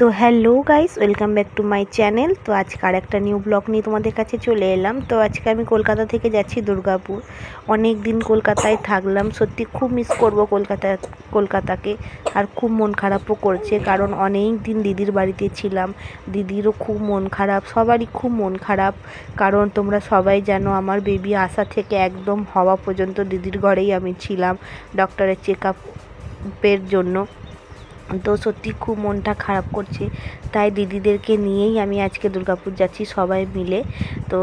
তো hello guys, welcome back to my channel. তো আজকে আর একটা নিউ ব্লগ নিয়ে তোমাদের কাছে চলে এলাম। তো আজকে আমি কলকাতা থেকে যাচ্ছি দুর্গাপুর। অনেক দিন কলকাতায় থাকলাম। সত্যি খুব মিস করব কলকাতা, কলকাতাকে। আর খুব মন খারাপও করছে, কারণ অনেক দিন দিদির বাড়িতে ছিলাম। দিদিরও খুব মন খারাপ, সবারই খুব মন খারাপ। কারণ তোমরা সবাই জানো, আমার বেবি আসা থেকে একদম হওয়া পর্যন্ত দিদির ঘরেই আমি ছিলাম ডক্টরের চেক আপের জন্য। তো সত্যি খুব মনটা খারাপ করছে। তাই দিদিদেরকে নিয়েই আমি আজকে দুর্গাপুর যাচ্ছি সবাই মিলে। তো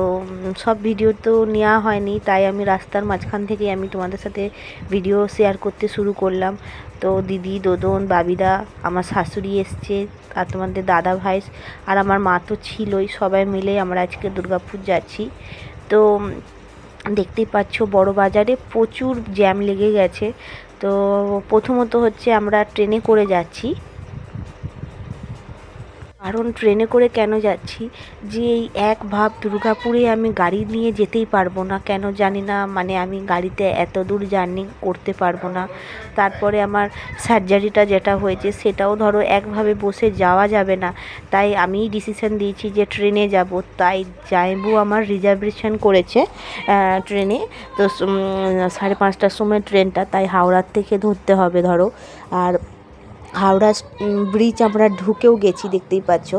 সব ভিডিও তো নেওয়া হয়নি, তাই আমি রাস্তার মাঝখান থেকেই আমি তোমাদের সাথে ভিডিও শেয়ার করতে শুরু করলাম। তো দিদি, দোদন, বাবিদা, আমার শাশুড়ি এসছে, আর তোমাদের দাদা ভাই, আর আমার মা তো ছিলই, সবাই মিলে আমরা আজকে দুর্গাপুর যাচ্ছি। তো দেখতেই পাচ্ছ বড় বাজারে প্রচুর জ্যাম লেগে গেছে। তো প্রথমত হচ্ছে আমরা ট্রেনে করে যাচ্ছি। কারণ ট্রেনে করে কেন যাচ্ছি? যে এই এক ভাব দুর্গাপুরে আমি গাড়ি নিয়ে যেতেই পারব না, কেন জানি না মানে আমি গাড়িতে এত দূর জার্নি করতে পারব না। তারপরে আমার সার্জারিটা যেটা হয়েছে, সেটাও ধরো একভাবে বসে যাওয়া যাবে না। তাই আমি ডিসিশন দিয়েছি যে ট্রেনে যাব। তাই জাইবু আমার রিজার্ভেশন করেছে ট্রেনে। তো সাড়ে পাঁচটার সময় ট্রেনটা, তাই হাওড়ার থেকে ধরতে হবে ধরো। আর হাওড়া ব্রিজ আমরা ঢুকেও গেছি, দেখতেই পাচ্ছ।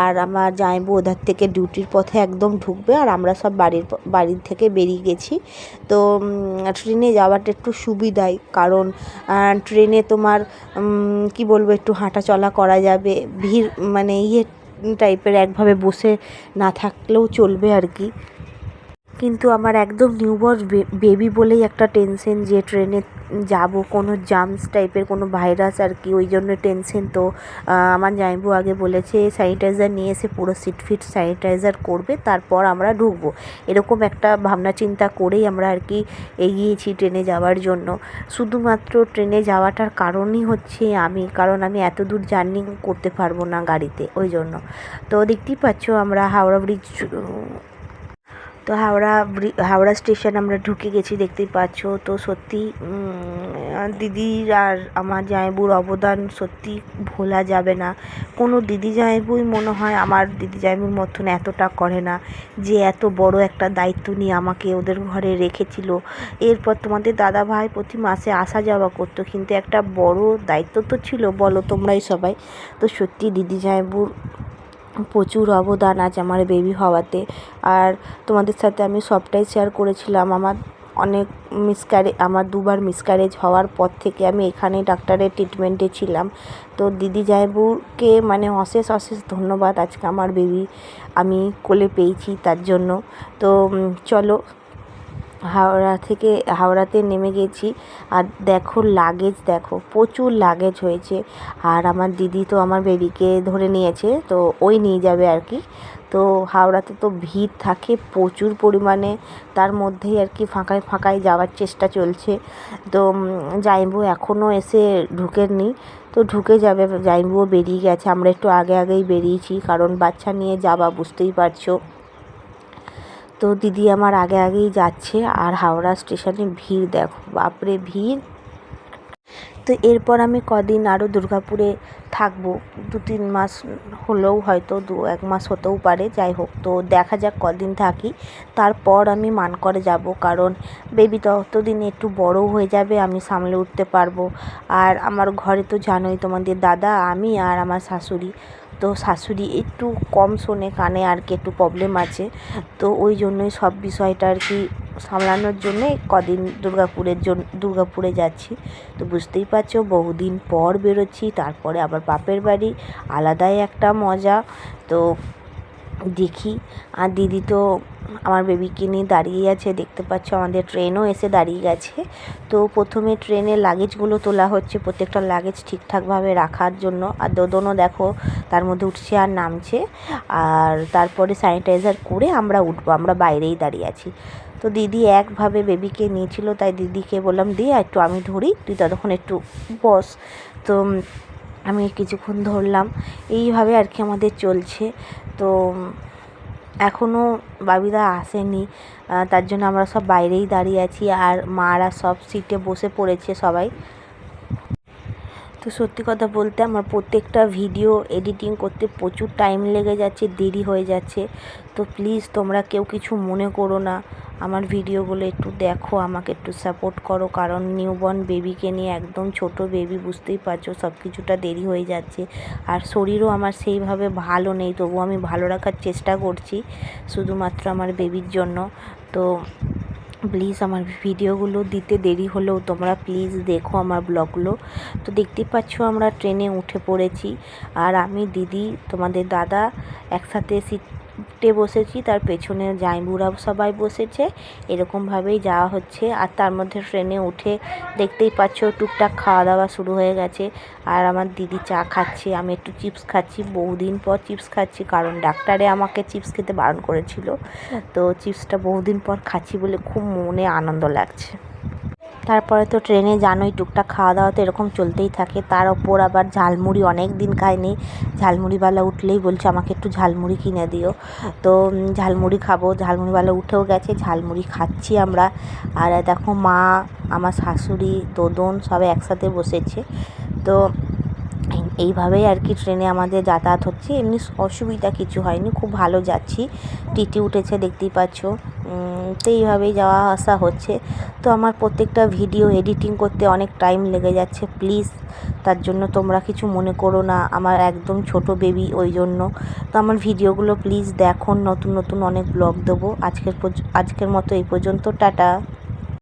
আর আমার জামাইবু ওধার থেকে ডিউটির পথে একদম ঢুকবে আর আমরা সব বাড়ির বাড়ির থেকে বেরিয়ে গেছি। তো ট্রেনে যাওয়াটা একটু সুবিধাই কারণ ট্রেনে তোমার কি বলব, একটু হাঁটা চলা করা যাবে। ভিড় মানে ইয়ে টাইপের একভাবে বসে না থাকলেও চলবে আর কি। কিন্তু আমার একদম নিউবর্ন বেবি বলেই একটা টেনশন যে ট্রেনে যাব, কোনো জামস টাইপের কোনো ভাইরাস আর কি, ওই জন্য টেনশন তো আমার জামাইবাবু আগে বলেছে স্যানিটাইজার নিয়ে এসে পুরো সিট ফিট স্যানিটাইজার করবে, তারপর আমরা ঢুকবো। এরকম একটা ভাবনা চিন্তা করেই আমরা আর কি এগিয়েছি ট্রেনে যাওয়ার জন্য। শুধুমাত্র ট্রেনে যাওয়াটার কারণই হচ্ছে আমি, কারণ আমি এত দূর জার্নি করতে পারব না গাড়িতে, ওই জন্য। তো দেখতেই পাচ্ছ আমরা হাওড়া ব্রিজ তো হাওড়া হাওড়া স্টেশন আমরা ঢুকে গেছি, দেখতেই পাচ্ছ। তো সত্যি দিদির আর আমার জামাইবুর অবদান সত্যি ভোলা যাবে না। কোনো দিদি জামাইবুই মনে হয় আমার দিদি জামাইবুর মতন এতটা করে না, যে এত বড় একটা দায়িত্ব নিয়ে আমাকে ওদের ঘরে রেখেছিল। এরপর তোমাদের দাদা ভাই প্রতি মাসে আসা যাওয়া করতো, কিন্তু একটা বড় দায়িত্ব তো ছিল, বলো তোমরাই সবাই। তো সত্যি দিদি জামাইবুর প্রচুর অবদান আছে আমার বেবি হওয়াতে। আর তোমাদের সাথে আমি সবটাই শেয়ার করেছিলাম। আমার অনেক মিসক্যারে আমার দুবার মিসক্যারেজ হওয়ার পর থেকে আমি এখানে ডাক্তারের ট্রিটমেন্টে ছিলাম। তো দিদি জাহেবুরকে মানে অশেষ অশেষ ধন্যবাদ আজকে আমার বেবি আমি কোলে পেয়েছি তার জন্য। তো চলো হাওড়া থেকে, হাওড়াতে নেমে গেছি। আর দেখো লাগেজ দেখো প্রচুর লাগেজ হয়েছে। আর আমার দিদি তো আমার বেবিকে ধরে নিয়েছে, তো ওই নিয়ে যাবে আর কি। তো হাওড়াতে তো ভিড় থাকে প্রচুর পরিমাণে, তার মধ্যেই আর কি ফাঁকায় ফাঁকায় যাওয়ার চেষ্টা চলছে। তো জাইবু এখনও এসে ঢুকেননি তো ঢুকে যাবে জাইবুও বেরিয়ে গেছে। আমরা একটু আগে আগেই বেরিয়েছি, কারণ বাচ্চা নিয়ে যাবা বুঝতেই পারছ। তো দিদি আমার আগে আগেই যাচ্ছে আর হাওড়া স্টেশনে ভিড় দেখো, বাপরে ভিড়। তো এরপর আমি কদিন আরও দুর্গাপুরে থাকব, দু তিন মাস হলেও হয়তো দু এক মাস হতেও পারে, যাই হোক। তো দেখা যাক কদিন থাকি, তারপর আমি মানকরে যাব কারণ বেবি ততদিন একটু বড় হয়ে যাবে, আমি সামলে উঠতে পারব। আর আমার ঘরে তো জানোই তোমাদের দাদা, আমি আর আমার শাশুড়ি। তো শাশুড়ি একটু কম শোনে, কানে আর কি একটু প্রবলেম আছে। তো ওই জন্যই সব বিষয়টা আর কি সামলানোর জন্যে কদিন দুর্গাপুরের জন্য দুর্গাপুরে যাচ্ছি। তো বুঝতেই পারছ, বহুদিন পর বেরোচ্ছি, তারপরে আবার বাপের বাড়ি, আলাদাই একটা মজা। তো দেখি। আর দিদি তো আমার বেবিকে নিয়ে দাঁড়িয়ে আছে, দেখতে পাচ্ছ আমাদের ট্রেনও এসে দাঁড়িয়ে গেছে। তো প্রথমে ট্রেনের লাগেজগুলো তোলা হচ্ছে, প্রত্যেকটা লাগেজ ঠিকঠাকভাবে রাখার জন্য। আর দোদনও দেখো, তার মধ্যে উঠছে আর নামছে। আর তারপরে স্যানিটাইজার করে আমরা উঠবো, আমরা বাইরেই দাঁড়িয়ে আছি। তো দিদি একভাবে বেবিকে নিয়েছিল, তাই দিদিকে বললাম দিয়ে একটু আমি ধরি, তুই ততক্ষণ একটু বস। তো আমি কিছুক্ষণ ধরলাম। এইভাবে আর কি আমাদের চলছে। তো এখনও বাবিদা আসেনি তার জন্য আমরা সব বাইরেই দাঁড়িয়ে আছি আর মারা সব সিটে বসে পড়েছে সবাই। তো সত্যি কথা বলতে আমার প্রত্যেকটা ভিডিও এডিটিং করতে প্রচুর টাইম লেগে যাচ্ছে, দেরি হয়ে যাচ্ছে। তো প্লিজ তোমরা কেউ কিছু মনে করো না। আমার ভিডিওগুলো একটু দেখো, আমাকে একটু সাপোর্ট করো। কারণ নিউবর্ন বেবিকে নিয়ে একদম ছোট বেবি বুঝতেই পারছ সব কিছুটা দেরি হয়ে যাচ্ছে। আর শরীরও আমার সেইভাবে ভালো নেই তবু আমি ভালো রাখার চেষ্টা করছি, শুধুমাত্র আমার বেবির জন্য। তো প্লিজ আমার ভিডিওগুলো দিতে দেরি হলেও তোমরা প্লিজ দেখো আমার ব্লগগুলো তো দেখতে পাচ্ছ আমরা ট্রেনে উঠে পড়েছি। আর আমি, দিদি, তোমাদের দাদা একসাথে সিটে বসেছি, তার পেছনে জাইবুরা সবাই বসেছে। এরকমভাবেই যাওয়া হচ্ছে। আর তার মধ্যে ট্রেনে উঠে দেখতেই পাচ্ছ, টুকটাক খাওয়া দাওয়া শুরু হয়ে গেছে। আর আমার দিদি চা খাচ্ছে, আমি একটু চিপস খাচ্ছি। বহুদিন পর চিপস খাচ্ছি, কারণ ডাক্তারে আমাকে চিপস খেতে বারণ করেছিল। তো চিপসটা বহুদিন পর খাচ্ছি বলে খুব মনে আনন্দ লাগছে। তারপরে তো ট্রেনে জানোই টুকটাক খাওয়া দাওয়া তো এরকম চলতেই থাকে। তার ওপর আবার ঝালমুড়ি অনেক দিন খাইনি ঝালমুড়িওয়ালা উঠলেই বলছে, আমাকে একটু ঝালমুড়ি কিনে দিও। তো ঝালমুড়ি খাব। ঝালমুড়িওয়ালা উঠেও গেছে, ঝালমুড়ি খাচ্ছি আমরা। আর দেখো মা, আমার শাশুড়ি, দোদন সবাই একসাথে বসেছে। তো, এইভাবেই আর কি ট্রেনে আমাদের যাতায়াত হচ্ছে। এমনি অসুবিধা কিছু হয়নি, খুব ভালো যাচ্ছি। টিটি উঠেছে, দেখতেই পাচ্ছ। তো এইভাবেই যাওয়া আসা হচ্ছে। তো আমার প্রত্যেকটা ভিডিও এডিটিং করতে অনেক টাইম লেগে যাচ্ছে। প্লিজ তার জন্য তোমরা কিছু মনে করো না। আমার একদম ছোট বেবি ওই জন্য। তো আমার ভিডিওগুলো প্লিজ দেখো। নতুন নতুন অনেক ব্লগ দেবো। আজকের আজকের মতো এই পর্যন্ত। টাটা।